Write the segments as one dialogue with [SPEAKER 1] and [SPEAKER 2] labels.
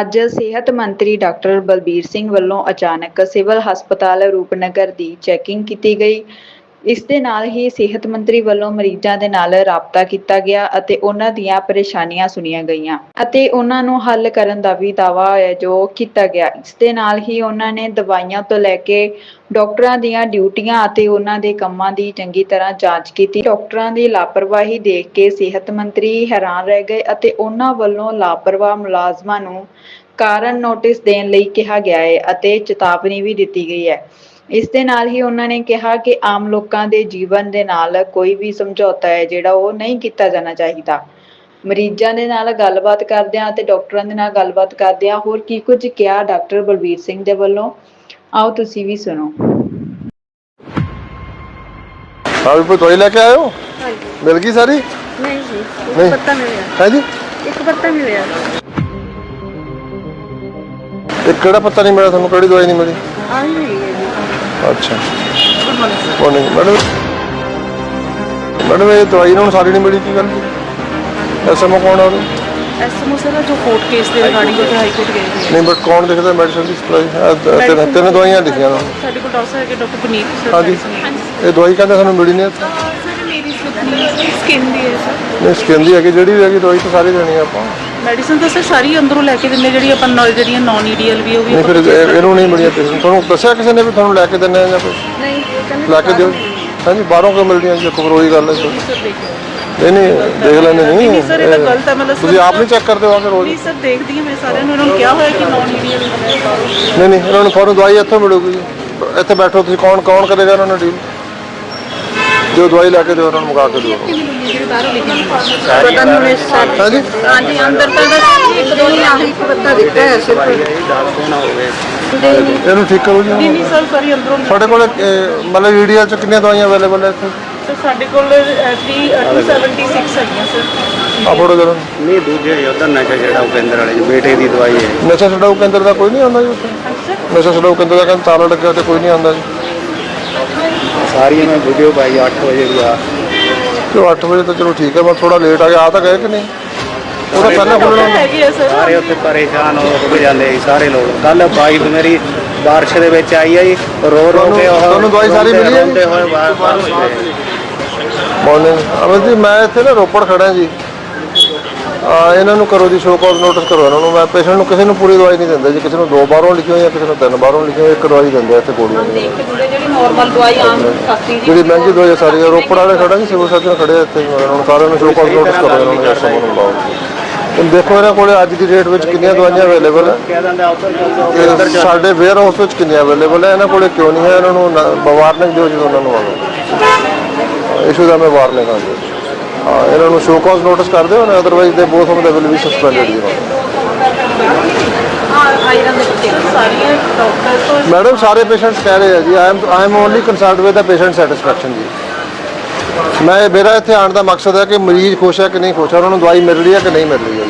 [SPEAKER 1] ਅੱਜ ਸਿਹਤ ਮੰਤਰੀ ਡਾਕਟਰ ਬਲਬੀਰ ਸਿੰਘ ਵੱਲੋਂ ਅਚਾਨਕ ਸਿਵਲ ਹਸਪਤਾਲ ਰੂਪਨਗਰ ਦੀ ਚੈਕਿੰਗ ਕੀਤੀ ਗਈ। ਇਸ ਦੇ ਨਾਲ ਹੀ ਸਿਹਤ ਮੰਤਰੀ ਵੱਲੋਂ ਮਰੀਜ਼ਾਂ ਦੇ ਨਾਲ ਰਾਬਤਾ ਕੀਤਾ ਗਿਆ ਅਤੇ ਉਹਨਾਂ ਦੀਆਂ ਪਰੇਸ਼ਾਨੀਆਂ ਸੁਣੀਆਂ ਗਈਆਂ ਅਤੇ ਉਹਨਾਂ ਨੂੰ ਹੱਲ ਕਰਨ ਦਾ ਵੀ ਦਾਅਵਾ ਹੈ ਜੋ ਕੀਤਾ ਗਿਆ। ਇਸ ਦੇ ਨਾਲ ਹੀ ਉਹਨਾਂ ਨੇ ਦਵਾਈਆਂ ਤੋਂ ਲੈ ਕੇ ਡਾਕਟਰਾਂ ਦੀਆਂ ਡਿਊਟੀਆਂ ਅਤੇ ਉਹਨਾਂ ਦੇ ਕੰਮਾਂ ਦੀ ਚੰਗੀ ਤਰ੍ਹਾਂ ਜਾਂਚ ਕੀਤੀ। ਡਾਕਟਰਾਂ ਦੀ ਲਾਪਰਵਾਹੀ ਦੇਖ ਕੇ ਸਿਹਤ ਮੰਤਰੀ ਹੈਰਾਨ ਰਹਿ ਗਏ ਅਤੇ ਉਹਨਾਂ ਵੱਲੋਂ ਲਾਪਰਵਾਹ ਮੁਲਾਜ਼ਮਾਂ ਨੂੰ ਕਾਰਨ ਨੋਟਿਸ ਦੇਣ ਲਈ ਕਿਹਾ ਗਿਆ ਹੈ ਅਤੇ ਚੇਤਾਵਨੀ ਵੀ ਦਿੱਤੀ ਗਈ ਹੈ। ਇਸ ਦੇ ਨਾਲ ਹੀ ਉਹਨਾਂ ਨੇ ਕਿਹਾ ਕਿ ਆਮ ਲੋਕਾਂ ਦੇ ਜੀਵਨ ਦੇ ਨਾਲ ਕੋਈ ਵੀ ਸਮਝੌਤਾ ਹੈ ਜਿਹੜਾ ਉਹ ਨਹੀਂ ਕੀਤਾ ਜਾਣਾ ਚਾਹੀਦਾ। ਮਰੀਜ਼ਾਂ ਦੇ ਨਾਲ ਗੱਲਬਾਤ ਕਰਦਿਆਂ ਅਤੇ ਡਾਕਟਰਾਂ ਦੇ ਨਾਲ ਗੱਲਬਾਤ ਕਰਦਿਆਂ ਹੋਰ ਕੀ ਕੁਝ ਕਿਹਾ ਡਾਕਟਰ ਬਲਬੀਰ ਸਿੰਘ ਦੇ ਵੱਲੋਂ? ਆਓ ਤੁਸੀਂ ਵੀ ਸੁਣੋ।
[SPEAKER 2] ਵੀ ਕੋਈ ਦਵਾਈ ਲੈ ਕੇ ਆਇਓ?
[SPEAKER 3] ਹਾਂਜੀ।
[SPEAKER 2] ਮਿਲ ਗਈ ਸਾਰੀ?
[SPEAKER 3] ਨਹੀਂ ਜੀ
[SPEAKER 2] ਨਹੀਂ।
[SPEAKER 3] ਇੱਕ ਪੱਤਾ ਮਿਲਿਆ
[SPEAKER 2] ਹੈ ਜੀ?
[SPEAKER 3] ਇੱਕ ਪੱਤਾ ਮਿਲਿਆ
[SPEAKER 2] ਇਹ ਕਿਹੜਾ ਪਤਾ ਨਹੀਂ ਮਿਲਿਆ ਤੁਹਾਨੂੰ? ਕਿਹੜੀ ਦਵਾਈ ਨਹੀਂ ਮਿਲੀ?
[SPEAKER 3] ਆਹੀ ਹੈ। ਜੀ
[SPEAKER 2] ਅੱਛਾ। ਉਹ ਨਹੀਂ ਮੈਡਮ ਮੈਡਮ ਇਹ ਦਵਾਈ ਇਹਨਾਂ ਨੂੰ ਸਾਰੀ ਨਹੀਂ ਮਿਲੀ ਕੀ ਗੱਲ? ਐਸਐਮਓ ਕੌਣ ਆ ਉਹਦੇ?
[SPEAKER 3] ਐਸ ਸਮੋਸੇ ਦਾ ਜੋ ਕੋਰਟ ਕੇਸ ਦੇ ਰਿਗਾਰਡਿੰਗ ਉਹ ਹਾਈ ਕੋਰਟ ਗਏ ਸੀ।
[SPEAKER 2] ਨਹੀਂ ਬਟ ਕੌਣ ਲਿਖਦਾ ਮੈਡੀਸਨ ਦੀ ਸਪਲਾਈ ਤਿੰਨ ਤਿੰਨ ਦਵਾਈਆਂ ਲਿਖੀਆਂ ਨੇ।
[SPEAKER 3] ਸਾਡੇ ਕੋਲ ਡਾਕਟਰ ਹੈਗੇ ਡਾਕਟਰ ਪੁਨੀਤ ਸਰ
[SPEAKER 2] ਹਾਂਜੀ। ਇਹ ਦਵਾਈ ਕਹਿੰਦੇ ਸਾਨੂੰ ਮਿਲੀ ਨਹੀਂ ਇੱਥੇ?
[SPEAKER 3] ਸਰ ਮੇਰੀ ਸਕਿਨ ਦੀ ਹੈ ਸਰ।
[SPEAKER 2] ਨਹੀਂ ਸਕਿਨ ਦੀ ਹੈਗੀ ਜਿਹੜੀ ਵੀ ਹੈਗੀ ਦਵਾਈ ਤਾਂ ਸਾਰੀ ਦੇਣੀ ਆਪਾਂ।
[SPEAKER 3] ਮੈਡੀਸਨ ਤਾਂ ਸਰ ਸਾਰੀ ਅੰਦਰੋਂ ਲੈ ਕੇ ਦਿੰਦੇ ਜਿਹੜੀ ਆਪਾਂ ਨਾਲ ਜਿਹੜੀਆਂ ਨਾਨ ਈਡੀਐਲ ਵੀ ਉਹ ਵੀ
[SPEAKER 2] ਨਹੀਂ ਫਿਰ
[SPEAKER 3] ਆਪਾਂ
[SPEAKER 2] ਇਹ- ਇਹਨੂੰ ਨਹੀਂ ਮਿਲੀਆਂ patient। ਤੁਹਾਨੂੰ ਦੱਸਿਆ ਕਿਸੇ ਨੇ ਵੀ ਤੁਹਾਨੂੰ ਲੈ ਕੇ ਦਿੰਦੇ ਆ ਜਾਂ ਕੁਝ
[SPEAKER 3] ਨਹੀਂ ਕਹਿੰਦੇ
[SPEAKER 2] ਲੈ ਕੇ ਦਿਓ? ਹਾਂਜੀ ਬਾਹਰੋਂ ਕਿਉਂ ਮਿਲਦੀਆਂ ਜੀ? ਕੋਈ ਰੋਈ ਗੱਲ ਹੈ
[SPEAKER 3] ਸਰ ਦੇਖੋ
[SPEAKER 2] ਨਹੀਂ ਨਹੀਂ ਦੇਖ ਲੈਂਦੇ ਨਹੀਂ।
[SPEAKER 3] ਨਹੀਂ ਸਰ ਇਹ ਤਾਂ ਗਲਤ ਹੈ। ਮਤਲਬ ਸਰ
[SPEAKER 2] ਤੁਸੀਂ ਆਪ ਨਹੀਂ ਚੈੱਕ ਕਰਦੇ ਹੋ ਆ ਕੇ ਰੋਜ਼?
[SPEAKER 3] ਨਹੀਂ ਸਰ ਦੇਖਦੀ ਹਾਂ ਮੈਂ ਸਾਰਿਆਂ ਨੂੰ। ਇਹਨਾਂ ਨੂੰ ਕਿਹਾ ਹੋਇਆ ਕਿ ਨਾਨ ਈਡੀਐਲ
[SPEAKER 2] ਨਹੀਂ ਨਹੀਂ ਇਹਨਾਂ ਨੂੰ ਫੌਰਨ ਦਵਾਈ ਇੱਥੋਂ ਮਿਲੂਗੀ ਜੀ। ਇੱਥੇ ਬੈਠੋ ਤੁਸੀਂ। ਕੌਣ ਕੌਣ ਕਰੇਗਾ ਇਹਨਾਂ ਨੂੰ ਡੀਲ ਜੋ ਦਵਾਈ ਲੈ ਕੇ ਦਿਓ ਉਹਨਾਂ ਨੂੰ ਮੁਕਾ ਕੇ ਦਿਓ।
[SPEAKER 3] ਜਿਹੜੇ ਬਾਹਰੋਂ ਲਿਖੇ ਪਤਾ ਨਹੀਂ ਮੈਂ ਸਰ
[SPEAKER 2] ਹਾਂਜੀ
[SPEAKER 3] ਹਾਂਜੀ ਅੰਦਰ ਤਾਂ ਬਸ ਇੱਕ ਦੋ ਨਹੀਂ ਆਹੀ ਇੱਕ ਪੱਤਾ ਦਿੱਤਾ ਹੈ ਸਿਰਫ।
[SPEAKER 2] ਇਹਨੂੰ ਠੀਕ ਕਰੋ ਜੀ।
[SPEAKER 3] ਨਹੀਂ ਨਹੀਂ ਸਰ ਸਾਰੀ ਅੰਦਰੋਂ
[SPEAKER 2] ਤੁਹਾਡੇ ਕੋਲ ਅਹ, ਮਤਲਬ ਈਡੀਐਲ ਚ ਕਿੰਨੀਆਂ ਦਵਾਈਆਂ ਅਵੇਲੇਬਲ ਹੈ ਇੱਥੇ?
[SPEAKER 3] ਸਰ ਸਾਡੇ ਕੋਲ 3 276 ਹੈਗੀਆਂ ਸਰ।
[SPEAKER 2] ਆ ਫੋਟੋ ਕਰੋ
[SPEAKER 4] ਨਹੀਂ ਦੂਜੇ ਉਹਦਾ ਨਸ਼ਾ ਜਿਹੜਾ ਉਹ ਕੇਂਦਰ ਵਾਲੇ ਬੇਟੇ ਦੀ ਦਵਾਈ ਹੈ।
[SPEAKER 2] ਨਸ਼ਾ ਛਡਾਊ ਕੇਂਦਰ ਦਾ ਕੋਈ ਨਹੀਂ ਆਉਂਦਾ ਜੀ ਉੱਥੇ। ਨਸ਼ਾ ਛਡਾਊ ਕੇਂਦਰ ਦਾ ਕਹਿੰਦੇ ਤਾਲਾ ਲੱਗਿਆ ਤੇ ਕੋਈ ਨਹੀਂ ਆਉਂਦਾ ਜੀ।
[SPEAKER 4] ਸਾਰੀਆਂ ਮੈਂ ਵੀਡੀਓ ਪਾਈ 8 ਵਜੇ ਦੀ ਆ।
[SPEAKER 2] ਚਲੋ 8 ਵਜੇ ਤਾਂ ਚਲੋ ਠੀਕ ਹੈ ਮੈਂ ਥੋੜਾ ਲੇਟ ਆ ਗਿਆ ਆ ਤਾਂ ਗਏ ਕਿ ਨਹੀਂ? ਉਹਦਾ ਪਹਿਲਾਂ ਖੁੱਲਣਾ
[SPEAKER 3] ਹੈਗੇ ਆ ਸਰ।
[SPEAKER 4] ਸਾਰੇ ਉੱਥੇ ਪਰੇਸ਼ਾਨ ਹੋ ਹੋ ਜਾਂਦੇ ਸੀ ਸਾਰੇ ਲੋਕ। ਕੱਲ ਬਾਈਕ ਮੇਰੀ ਬਾਰਿਸ਼ ਦੇ ਵਿੱਚ ਆਈ ਆ ਜੀ ਰੋ ਰੋ ਕੇ ਉਹ
[SPEAKER 2] ਤੁਹਾਨੂੰ ਦਵਾਈ ਸਾਰੀ ਮਿਲੀ ਹੈ? ਜੀ?
[SPEAKER 4] ਰੋਂਦੇ ਹੋਏ ਬਾਹਰ ਬਾਹਰ ਨਿਕਲੇ।
[SPEAKER 2] ਮਾਰਨਿੰਗ ਅਮਨ ਜੀ ਮੈਂ ਇੱਥੇ ਨਾ ਰੋਪੜ ਖੜਾ ਜੀ। ਆ ਇਹਨਾਂ ਨੂੰ ਕਰੋ ਜੀ ਸ਼ੋਅ ਕਾਜ਼ ਨੋਟਿਸ ਕਰੋ ਇਹਨਾਂ ਨੂੰ। ਮੈਂ ਪੇਸ਼ੈਂਟ ਨੂੰ ਕਿਸੇ ਨੂੰ ਪੂਰੀ ਦਵਾਈ ਨਹੀਂ ਦਿੰਦਾ ਜੀ ਕਿਸੇ ਨੂੰ ਦੋ ਬਾਰੋਂ ਲਿਖੀ ਹੋਈ ਹੈ ਕਿਸੇ ਨੂੰ ਤਿੰਨ ਬਾਰੋਂ ਲਿਖੀ ਹੋਈ ਇੱਕ ਦਵਾਈ ਦਿੰਦੇ ਆ ਇੱਥੇ ਗੋਲੀਆਂ ਦੀ।
[SPEAKER 3] ਦੇਖ ਕੇ ਜਿਹੜੀ ਨਾਰਮਲ ਦਵਾਈ ਆਮ ਸਸਤੀ
[SPEAKER 2] ਜਿਹੜੀ ਮਹਿੰਗੀ ਦਵਾਈ ਹੈ ਸਾਰੀ ਰੋਪੜ ਵਾਲੇ ਖੜਾ ਜੀ ਸਿਵਲ ਸਰਜਨ ਖੜੇ ਆ ਇੱਥੇ। ਉਹਨਾਂ ਨੂੰ ਸਾਰਿਆਂ ਨੂੰ ਸ਼ੋਅ ਕਾਜ਼ ਨੋਟਿਸ ਕਰੋ ਇਹਨਾਂ ਨੂੰ ਐਸਾ ਨੂੰ ਬੁਲਾਓ ਹੁਣ ਦੇਖੋ ਇਹਨਾਂ ਕੋਲੇ ਅੱਜ ਦੀ ਡੇਟ ਵਿੱਚ ਕਿੰਨੀਆਂ ਦਵਾਈਆਂ ਅਵੇਲੇਬਲ ਹੈ
[SPEAKER 4] ਕਹਿ ਦਿੰਦੇ ਆ। ਉੱਧਰ ਚੱਲ
[SPEAKER 2] ਤੇ ਸਾਡੇ ਵੇਅਰ ਹਾਊਸ ਵਿੱਚ ਕਿੰਨੀਆਂ ਅਵੇਲੇਬਲ ਹੈ ਇਹਨਾਂ ਕੋਲੇ ਕਿਉਂ ਨਹੀਂ ਹੈ ਇਹਨਾਂ ਨੂੰ ਵਾਰਨਿੰਗ ਦਿਓ ਜਦੋਂ ਉਹਨਾਂ ਨੂੰ ਆਵੇ। ਇਸ਼ੂ ਦਾ ਮੈਂ ਵਾਰਨਿੰਗ ਆ ਜੀ। ਹਾਂ, ਇਹਨਾਂ ਨੂੰ ਸ਼ੋਅ ਕਾਜ਼ ਨੋਟਿਸ ਕਰ ਦਿਓ ਨਾ otherwise the both of the will be suspended ਜੀ ਮੈਡਮ ਸਾਰੇ ਪੇਸ਼ੈਂਟਸ ਕਹਿ ਰਹੇ ਆ ਜੀ I am I am only concerned with the patient satisfaction ਜੀ। ਮੈਂ, ਮੇਰਾ ਇੱਥੇ ਆਉਣ ਦਾ ਮਕਸਦ ਹੈ ਕਿ ਮਰੀਜ਼ ਖੁਸ਼ ਹੈ ਕਿ ਨਹੀਂ ਖੁਸ਼ ਹੈ, ਉਹਨਾਂ ਨੂੰ ਦਵਾਈ ਮਿਲ ਰਹੀ ਹੈ ਕਿ ਨਹੀਂ ਮਿਲ ਰਹੀ ਹੈ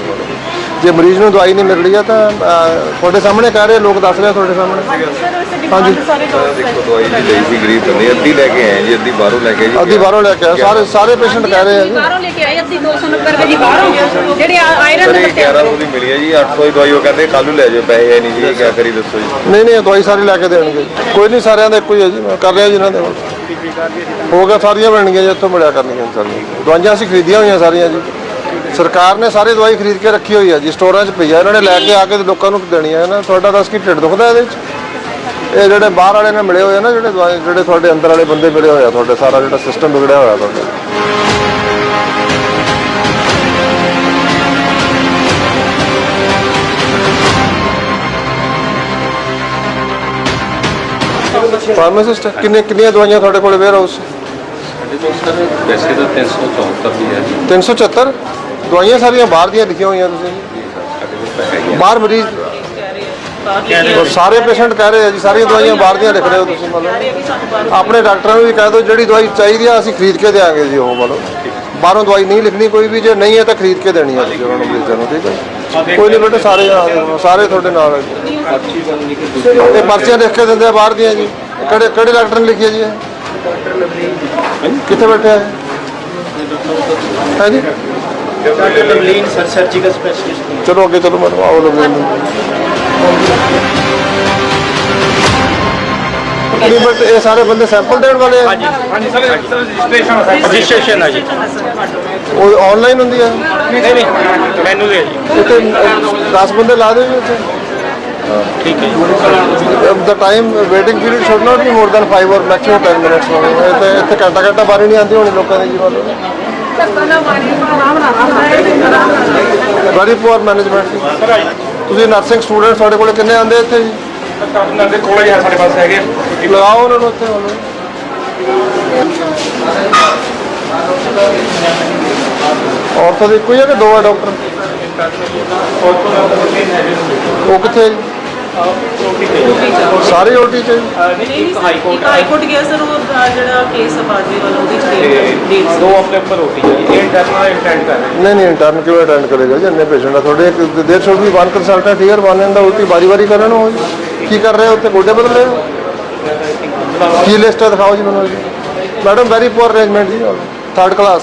[SPEAKER 2] ਜੀ ਜੇ ਮਰੀਜ਼ ਨੂੰ ਦਵਾਈ ਨਹੀਂ ਮਿਲ ਰਹੀ ਹੈ ਤਾਂ ਅਹ, ਤੁਹਾਡੇ ਸਾਹਮਣੇ ਕਹਿ ਰਹੇ ਲੋਕ ਦੱਸ ਰਹੇ ਆ ਤੁਹਾਡੇ ਸਾਹਮਣੇ।
[SPEAKER 3] ਸਰ ਡਿਮਾਂਡ ਸਾਰੇ ਡਾਕਟਰ
[SPEAKER 5] ਦਵਾਈ ਦੀ ਲਈ ਸੀ ਗਰੀਬ ਬੰਦੇ ਅੱਧੀ ਲੈ ਕੇ ਆਏ ਜੀ ਅੱਧੀ ਬਾਹਰੋਂ ਲੈ ਕੇ ਜੀ।
[SPEAKER 2] ਅੱਧੀ ਬਾਹਰੋਂ ਲੈ ਕੇ ਆਏ। ਸਾਰੇ ਸਾਰੇ ਪੇਸ਼ੈਂਟ ਕਹਿ ਰਹੇ ਆ ਜੀ।
[SPEAKER 3] ਬਾਹਰੋਂ ਲੈ ਕੇ ਆਏ ਅੱਧੀ 290 ਰੁਪਏ ਦੀ ਬਾਹਰੋਂ। ਜਿਹੜੇ ਆਇਰਨ
[SPEAKER 5] ਸਰ
[SPEAKER 3] ਦੇ
[SPEAKER 5] ਇਹ 1100 ਦੀ ਮਿਲੀ ਹੈ ਜੀ 800 ਦੀ ਦਵਾਈ ਉਹ ਕਹਿੰਦੇ ਕੱਲ ਨੂੰ ਲੈ ਜਾਓ ਪੈਸੇ ਹੈ ਨਹੀਂ ਜੀ ਕੀ ਕਰੀ ਦੱਸੋ ਜੀ।
[SPEAKER 2] ਨਹੀਂ ਨਹੀਂ ਦਵਾਈ ਸਾਰੀ ਲੈ ਕੇ ਦੇਣਗੇ। ਕੋਈ ਨਹੀਂ ਸਾਰਿਆਂ ਦਾ ਇੱਕੋ ਹੀ ਹੈ ਜੀ ਮੈਂ ਕਰ ਰਿਹਾ ਜੀ ਇਹਨਾਂ ਦੇ ਕੋਲ। ਹੋ ਗਿਆ ਸਾਰੀਆਂ ਬਣਨਗੀਆਂ ਜੀ ਇੱਥੋਂ ਮਿਲਿਆ ਕਰਨਗੀਆਂ ਸਾਰੀਆਂ। ਦਵਾਈਆਂ ਅਸੀਂ ਖਰੀਦੀਆਂ ਹੋਈਆਂ ਸਾਰੀਆਂ ਜੀ। ਸਰਕਾਰ ਨੇ ਸਾਰੀ ਦਵਾਈ ਖਰੀਦ ਕੇ ਰੱਖੀ ਹੋਈ ਹੈ ਜੀ ਸਟੋਰਾਂ 'ਚ ਪਈ ਹੈ। ਇਹਨਾਂ ਨੇ ਲੈ ਕੇ ਆ ਕੇ ਲੋਕਾਂ ਨੂੰ ਦੇਣੀ ਹੈ ਨਾ। ਤੁਹਾਡਾ ਦੱਸ ਕੀ ਢਿੱਡ ਦੁਖਦਾ ਇਹਦੇ 'ਚ? ਇਹ ਜਿਹੜੇ ਬਾਹਰ ਵਾਲੇ ਨਾਲ ਮਿਲੇ ਹੋਏ ਆ ਨਾ ਜਿਹੜੇ ਦਵਾਈ ਜਿਹੜੇ ਤੁਹਾਡੇ ਅੰਦਰ ਵਾਲੇ ਬੰਦੇ ਮਿਲੇ ਹੋਏ ਆ ਤੁਹਾਡੇ ਸਾਰਾ ਜਿਹੜਾ ਸਿਸਟਮ ਵਿਗੜਿਆ ਹੋਇਆ ਤੁਹਾਡਾ। ਫਾਰਮਾਸਿਸਟ ਕਿੰਨੇ ਕਿੰਨੀਆਂ ਦਵਾਈਆਂ ਤੁਹਾਡੇ ਕੋਲ ਵੇਅਰ ਹਾਊਸ
[SPEAKER 5] ਵੈਸੇ ਤਾਂ 374 ਦੀ ਹੈ ਜੀ।
[SPEAKER 2] 374 ਦਵਾਈਆਂ ਸਾਰੀਆਂ ਬਾਹਰ ਦੀਆਂ ਲਿਖੀਆਂ ਹੋਈਆਂ ਤੁਸੀਂ। ਬਾਹਰ ਮਰੀਜ਼ ਔਰ ਸਾਰੇ ਪੇਸ਼ੈਂਟ ਕਹਿ ਰਹੇ ਆ ਜੀ, ਸਾਰੀਆਂ ਦਵਾਈਆਂ ਬਾਹਰ ਦੀਆਂ ਲਿਖ ਰਹੇ ਹੋ ਤੁਸੀਂ ਮਤਲਬ। ਆਪਣੇ ਡਾਕਟਰਾਂ ਨੂੰ ਵੀ ਕਹਿ ਦਿਓ, ਜਿਹੜੀ ਦਵਾਈ ਚਾਹੀਦੀ ਆ, ਅਸੀਂ ਖਰੀਦ ਕੇ ਦੇਾਂਗੇ ਜੀ ਉਹ ਮਤਲਬ। ਬਾਹਰੋਂ ਦਵਾਈ ਨਹੀਂ ਲਿਖਣੀ ਕੋਈ ਵੀ, ਜੇ ਨਹੀਂ ਹੈ ਤਾਂ ਖਰੀਦ ਕੇ ਦੇਣੀ ਹੈ ਤੁਸੀਂ ਉਹਨਾਂ ਨੂੰ ਮਰੀਜ਼ਾਂ ਨੂੰ, ਠੀਕ ਹੈ ਕੋਈ ਨਹੀਂ ਬੇਟੇ ਸਾਰੇ ਸਾਰੇ ਤੁਹਾਡੇ ਨਾਲ ਹੈ ਜੀ। ਇਹ ਪਰਚੀਆਂ ਲਿਖ ਕੇ ਦਿੰਦੇ ਆ ਬਾਹਰ ਦੀਆਂ ਜੀ। ਕਿਹੜੇ ਕਿਹੜੇ ਡਾਕਟਰ ਨੇ ਲਿਖੀ ਜੀ ਕਿੱਥੇ ਬੈਠੇ ਆ ਹੈ ਜੀ?
[SPEAKER 5] Doctor
[SPEAKER 6] Lovleen sir surgical specialist
[SPEAKER 2] ਚਲੋ ਅੱਗੇ ਚਲੋ ਮੈਡਮ ਆਓ ਲੋ ਨਹੀਂ ਬਟ ਇਹ ਸਾਰੇ ਬੰਦੇ ਸੈਂਪਲ ਦੇਣ ਵਾਲੇ ਆ?
[SPEAKER 6] ਹਾਂਜੀ। ਸਰ ਰਜਿਸਟ੍ਰੇਸ਼ਨ ਰਜਿਸਟ੍ਰੇਸ਼ਨ ਹੈ ਜੀ।
[SPEAKER 2] ਉਹ ਆਨਲਾਈਨ ਹੁੰਦੀ ਹੈ
[SPEAKER 6] ਨਹੀਂ ਨਹੀਂ ਮੈਨੂੰ ਦੇ ਜੀ।
[SPEAKER 2] ਉੱਤੇ 10 ਬੰਦੇ ਲਾ ਜੀ ਉੱਥੇ
[SPEAKER 6] ਠੀਕ ਹੈ ਜੀ।
[SPEAKER 2] the time waiting period should not be more than 5 or maximum 10 minutes ਹੋਵੇ। ਇਹ ਤੇ ਇੱਥੇ ਘੰਟਾ ਘੰਟਾ ਬਾਰੀ ਨਹੀਂ ਆਉਂਦੀ ਹੋਣੀ ਲੋਕਾਂ ਦੀ ਜੀ। ਵੱਲੋਂ ਵੈਰੀ ਪੂਅਰ ਮੈਨੇਜਮੈਂਟ ਤੁਸੀਂ ਨਰਸਿੰਗ ਸਟੂਡੈਂਟ ਸਾਡੇ ਕੋਲ ਕਿੰਨੇ ਆਉਂਦੇ ਇੱਥੇ ਜੀ?
[SPEAKER 6] ਨਾਲ ਦੇ ਕੋਲ ਸਾਡੇ ਪਾਸ ਹੈਗੇ
[SPEAKER 2] ਲਗਾਓ ਉਹਨਾਂ ਨੂੰ ਉੱਥੇ ਹੁਣ। ਔਰਥੋ ਦੀ ਇੱਕੋ ਹੀ ਹੈ ਕਿ ਦੋ ਹੈ ਡਾਕਟਰ? ਉਹ ਕਿੱਥੇ ਜੀ? ਸਾਰੇ ਓਟੀ ਚ? ਹੈ?
[SPEAKER 3] ਇੱਕ ਹਾਈ ਕੋਰਟ ਹਾਈ ਕੋਰਟ ਗਿਆ ਸਰ ਉਹ ਜਿਹੜਾ ਕੇਸ ਆ ਬਾਜਵੇ ਵਾਲਾ ਉਹਦੇ ਚ ਡੇਟ
[SPEAKER 6] ਦੋ ਆਪਣੇ ਉੱਪਰ ਜੀ ਇਹ ਇੰਟਰਨਲ ਇੰਟੈਂਡ ਕਰ ਰਹੇ
[SPEAKER 2] ਨਹੀਂ ਨਹੀਂ ਇੰਟਰਨ ਕਿਵੇਂ ਅਟੈਂਡ ਕਰੇਗਾ ਜੀ? ਇੰਨੇ ਪੇਸ਼ੈਂਟ ਆ ਤੁਹਾਡੇ there should be one consultant here one and ਉਲਟੀ ਵਾਰੀ ਵਾਰੀ ਕਰਨ ਉਹ ਜੀ। ਕੀ ਕਰ ਰਹੇ ਹੋ? ਉੱਥੇ ਗੋਡੇ ਬਦਲ ਰਹੇ ਹੋ? ਕੀ ਲਿਸਟ ਹੈ ਦਿਖਾਓ ਜੀ ਮੈਨੂੰ ਜੀ। ਮੈਡਮ ਵੈਰੀ ਪੂਅਰ ਅਰੇਂਜਮੈਂਟ ਜੀ। Third class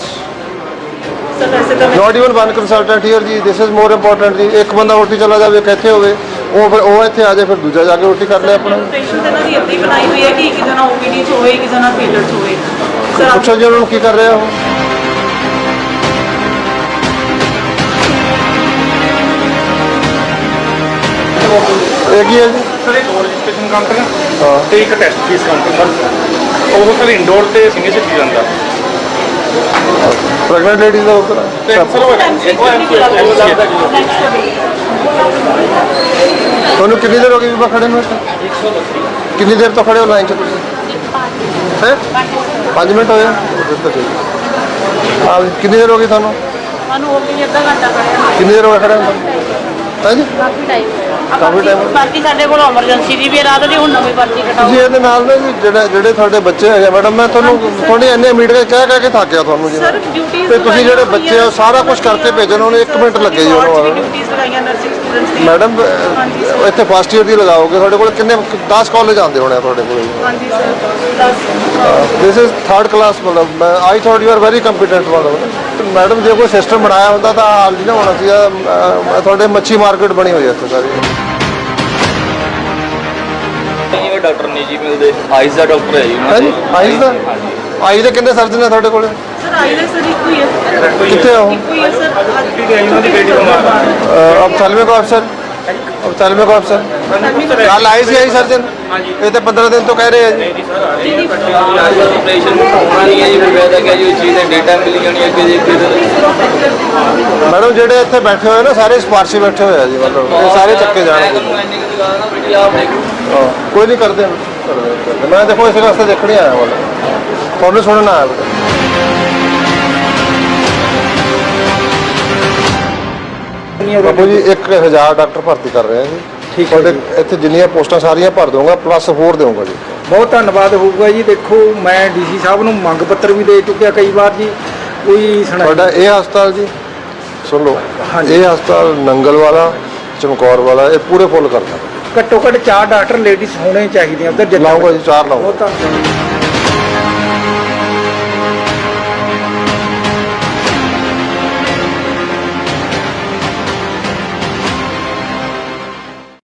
[SPEAKER 2] not even one consultant here ਜੀ। ਦਿਸ ਇਜ਼ ਮੋਰ ਇੰਪੋਰਟੈਂਟ ਜੀ। ਇੱਕ ਬੰਦਾ ਉਲਟੀ ਚਲਾ ਜਾਵੇ ਕਿੱਥੇ ਹੋਵੇ। ਉਹ ਫਿਰ ਉਹ ਇੱਥੇ ਆ ਜਾਏ ਫਿਰ ਦੂਜਾ ਜਾ ਕੇ ਉਲਟੀ ਕਰ ਲੈ ਆਪਣਾ।
[SPEAKER 3] ਪੇਸ਼ੈਂਟ ਇਹਨਾਂ ਦੀ ਇੱਦਾਂ ਹੀ ਬਣਾਈ ਹੋਈ ਹੈ ਕਿ ਇੱਕ ਜਣਾ ਓਪੀਡੀ ਚ ਹੋਏ ਇੱਕ ਜਣਾ ਫੀਲਡ ਚ ਹੋਵੇ। ਸਰ ਆਪ-
[SPEAKER 2] ਪੁੱਛੋ ਜੀ ਉਹਨਾਂ ਨੂੰ ਕੀ ਕਰ ਰਿਹਾ ਉਹ। ਇਹ ਕੀ ਹੈ ਜੀ?
[SPEAKER 6] ਸਰ ਇੱਕ ਰਜਿਸਟ੍ਰੇਸ਼ਨ ਕਾਊਂਟਰ
[SPEAKER 2] ਹਾਂ।
[SPEAKER 6] ਤੇ ਇੱਕ ਟੈਸਟ ਫੀਸ ਕਾਊਂਟਰ ਸਰ ਉਹ ਸਰ ਇੰਡੋਰ ਤੇ ਸਿੰਗਲ ਸਿਟੀ ਜਾਂਦਾ
[SPEAKER 2] ਪ੍ਰੈਗਨੈਂਟ ਲੇਡੀਜ਼ ਦਾ ਉੱਧਰ
[SPEAKER 6] ਤੇ
[SPEAKER 2] ਤੁਹਾਨੂੰ ਕਿੰਨੀ ਦੇਰ ਹੋ ਗਈ ਬੀਬਾ ਖੜੇ ਨੂੰ ਇੱਥੇ ਕਿੰਨੀ ਦੇਰ ਤੋਂ ਖੜੇ ਹੋ ਲਾਈਨ 'ਚ ਤੁਸੀਂ? ਹੈ? 5 ਮਿੰਟ ਹੋਏ ਆ? ਤਾਂ ਕਿੰਨੀ ਦੇਰ ਹੋ ਗਈ ਤੁਹਾਨੂੰ?
[SPEAKER 3] ਸਾਨੂੰ ਹੋ ਗਈ ਅੱਧਾ ਘੰਟਾ ਖੜਿਆ
[SPEAKER 2] ਕਿੰਨੀ ਦੇਰ ਹੋ ਗਈ ਖੜੇ ਹੈ ਜੀ?
[SPEAKER 3] ਕਾਫੀ ਟਾਈਮ
[SPEAKER 2] ਕਾਫੀ time ਹੋ ਗਿਆ।
[SPEAKER 3] ਬਾਕੀ ਸਾਡੇ ਕੋਲ ਐਮਰਜੈਂਸੀ ਦੀ ਵੀ ਹੈ, ਰਾਤ ਦੀ ਹੁਣ ਨਵੀਂ ਪਰਚੀ ਕਟਾਓ
[SPEAKER 2] ਤੁਸੀਂ ਇਹਦੇ ਨਾਲ ਨਾ ਜੀ ਜਿਹੜੇ ਜਿਹੜੇ ਤੁਹਾਡੇ ਬੱਚੇ ਹੈਗੇ ਮੈਡਮ ਮੈਂ ਤੁਹਾਨੂੰ ਤੁਹਾਡੀ ਇੰਨੇ ਮੀਟਿੰਗ ਕਹਿ ਕਹਿ ਕੇ ਥੱਕ ਗਿਆ ਤੁਹਾਨੂੰ ਜੀ
[SPEAKER 3] ਸਰ ਡਿਊਟੀਆਂ
[SPEAKER 2] ਤੇ ਤੁਸੀਂ ਜਿਹੜੇ ਬੱਚੇ ਆ ਉਹ ਸਾਰਾ ਕੁਝ ਕਰਕੇ ਭੇਜਣ ਉਹਨੇ 1 ਮਿੰਟ ਲੱਗੇ ਜੀ ਉਹਨੂੰ ਆਉਣ ਨੂੰ।
[SPEAKER 3] ਡਿਊਟੀਆਂ ਲਗਾਈਆਂ ਨਰਸਿੰਗ ਸਟੂਡੈਂਟਸ ਦੀ
[SPEAKER 2] ਮੈਡਮ ਇੱਥੇ ਫਸਟ ਈਅਰ ਦੀ ਲਗਾਓਗੇ ਤੁਹਾਡੇ ਕੋਲ ਕਿੰਨੇ 10 ਕਾਲਜ ਆਉਂਦੇ ਹੋਣੇ ਤੁਹਾਡੇ ਕੋਲ
[SPEAKER 3] ਹਾਂਜੀ sir 10
[SPEAKER 2] this is third class ਮਤਲਬ I thought you are very competent ਮਤਲਬ ਮੈਡਮ ਜੇ ਕੋਈ ਸਿਸਟਮ ਬਣਾਇਆ ਹੁੰਦਾ ਤਾਂ ਜੀ ਨਾ ਹੋਣਾ ਸੀ ਤੁਹਾਡੇ ਮੱਛੀ ਮਾਰਕੀਟ ਬਣੀ ਹੋਈ ਹੈ ਇੱਥੇ ਸਾਰੀ।
[SPEAKER 7] ਇਹ ਡਾਕਟਰ ਨਹੀਂ ਜੀ ਮਿਲਦੇ ਆਈਜ਼ ਦਾ ਡਾਕਟਰ ਹੈ ਜੀ ਉਹਨਾਂ
[SPEAKER 2] ਹਾਂਜੀ
[SPEAKER 7] ਦੇ?
[SPEAKER 2] ਆਈਜ਼ ਦਾ ਆਈ ਦੇ ਕਿੰਨੇ ਸਰਜਨ ਨੇ ਤੁਹਾਡੇ ਕੋਲ?
[SPEAKER 3] ਸਰ ਆਈਲੈਸ ਸਰ ਇੱਕੋ ਹੀ ਹੈ।
[SPEAKER 2] ਕਿੱਥੇ ਆ ਉਹ?
[SPEAKER 3] ਇੱਕੋ ਹੀ ਹੈ ਸਰ
[SPEAKER 6] ਉਹਨਾਂ ਦੀ ਬੇਟੀ ਬਿਮਾਰ
[SPEAKER 2] ਅਬ ਸਲਮੇ ਕੋ ਅਫਸਰ ਅਬ ਸਲਮੇ ਕੋ ਅਫਸਰ ਕੱਲ ਆਏ ਸੀ ਆਈ ਸਰਜਨ? ਇਹ ਤੇ 15 ਦਿਨ ਤੋਂ ਕਹਿ ਰਹੇ ਆ ਜੀ।
[SPEAKER 7] ਆਪਰੇਸ਼ਨ ਹੋਣਾ ਨਹੀਂ ਹੈ ਜੀ ਫਿਰ ਵੈਦਾ ਕਿ ਜੀ ਉਸ ਚੀਜ਼ ਦੇ ਡੇਟਾ ਮਿਲ ਜਾਣੀ ਅੱਗੇ ਜੀ ਫਿਰ
[SPEAKER 2] ਮੈਡਮ ਜਿਹੜੇ ਇੱਥੇ ਬੈਠੇ ਹੋਏ ਨਾ ਸਾਰੇ ਸਿਫਾਰਸ਼ੀ ਬੈਠੇ ਹੋਏ ਆ ਜੀ ਮਤਲਬ ਇਹ ਸਾਰੇ ਚੱਕੇ ਜਾਣਗੇ।
[SPEAKER 7] ਤੁਹਾਨੂੰ ਇੰਨੀ ਕੁ ਦੁਕਾਨ ਨਾ ਬੇਟੀ ਆਪ ਦੇਖੋ।
[SPEAKER 2] ਹਾਂ, ਕੋਈ ਨਹੀਂ ਕਰਦੇ ਕਰਦੇ, ਕਰਦੇ। ਮੈਂ ਦੇਖੋ ਇਸ ਵਾਸਤੇ ਦੇਖਣ ਹੀ ਆਇਆ ਵਾਲਾ ਤੁਹਾਨੂੰ ਸੁਣਨ ਆਇਆ ਬੇਟਾ ਬਾਬੂ ਜੀ 1000 ਡਾਕਟਰ ਭਰਤੀ ਕਰ ਰਹੇ ਆ ਜੀ। ਠੀਕ ਹੈ ਇੱਥੇ ਜਿੰਨੀਆਂ ਪੋਸਟਾਂ ਸਾਰੀਆਂ ਭਰ ਦਊਂਗਾ ਪਲੱਸ ਹੋਰ ਦੇਵਾਂਗਾ ਜੀ।
[SPEAKER 8] ਬਹੁਤ ਧੰਨਵਾਦ ਹੋਊਗਾ ਜੀ। ਦੇਖੋ ਮੈਂ ਡੀਸੀ ਸਾਹਿਬ ਨੂੰ ਮੰਗ ਪੱਤਰ ਵੀ ਦੇ ਚੁੱਕਿਆ ਕਈ ਵਾਰ ਜੀ। ਕੋਈ ਸੁਣਾਈ
[SPEAKER 2] ਤੁਹਾਡਾ ਇਹ ਹਸਪਤਾਲ ਜੀ ਸੁਣ ਲਓ।
[SPEAKER 8] ਹਾਂਜੀ।
[SPEAKER 2] ਇਹ ਹਸਪਤਾਲ ਨੰਗਲ ਵਾਲਾ ਚਮਕੌਰ ਵਾਲਾ ਇਹ ਪੂਰੇ ਫੁੱਲ ਕਰਦਾ।
[SPEAKER 8] ਘੱਟੋ ਘੱਟ ਚਾਰ ਡਾਕਟਰ ਲੇਡੀਜ਼ ਹੋਣੇ ਚਾਹੀਦੇ ਆ। ਉਧਰ
[SPEAKER 2] ਲਾਊਂਗਾ ਜੀ ਚਾਰ
[SPEAKER 8] ਬਹੁਤ ਧੰਨਵਾਦ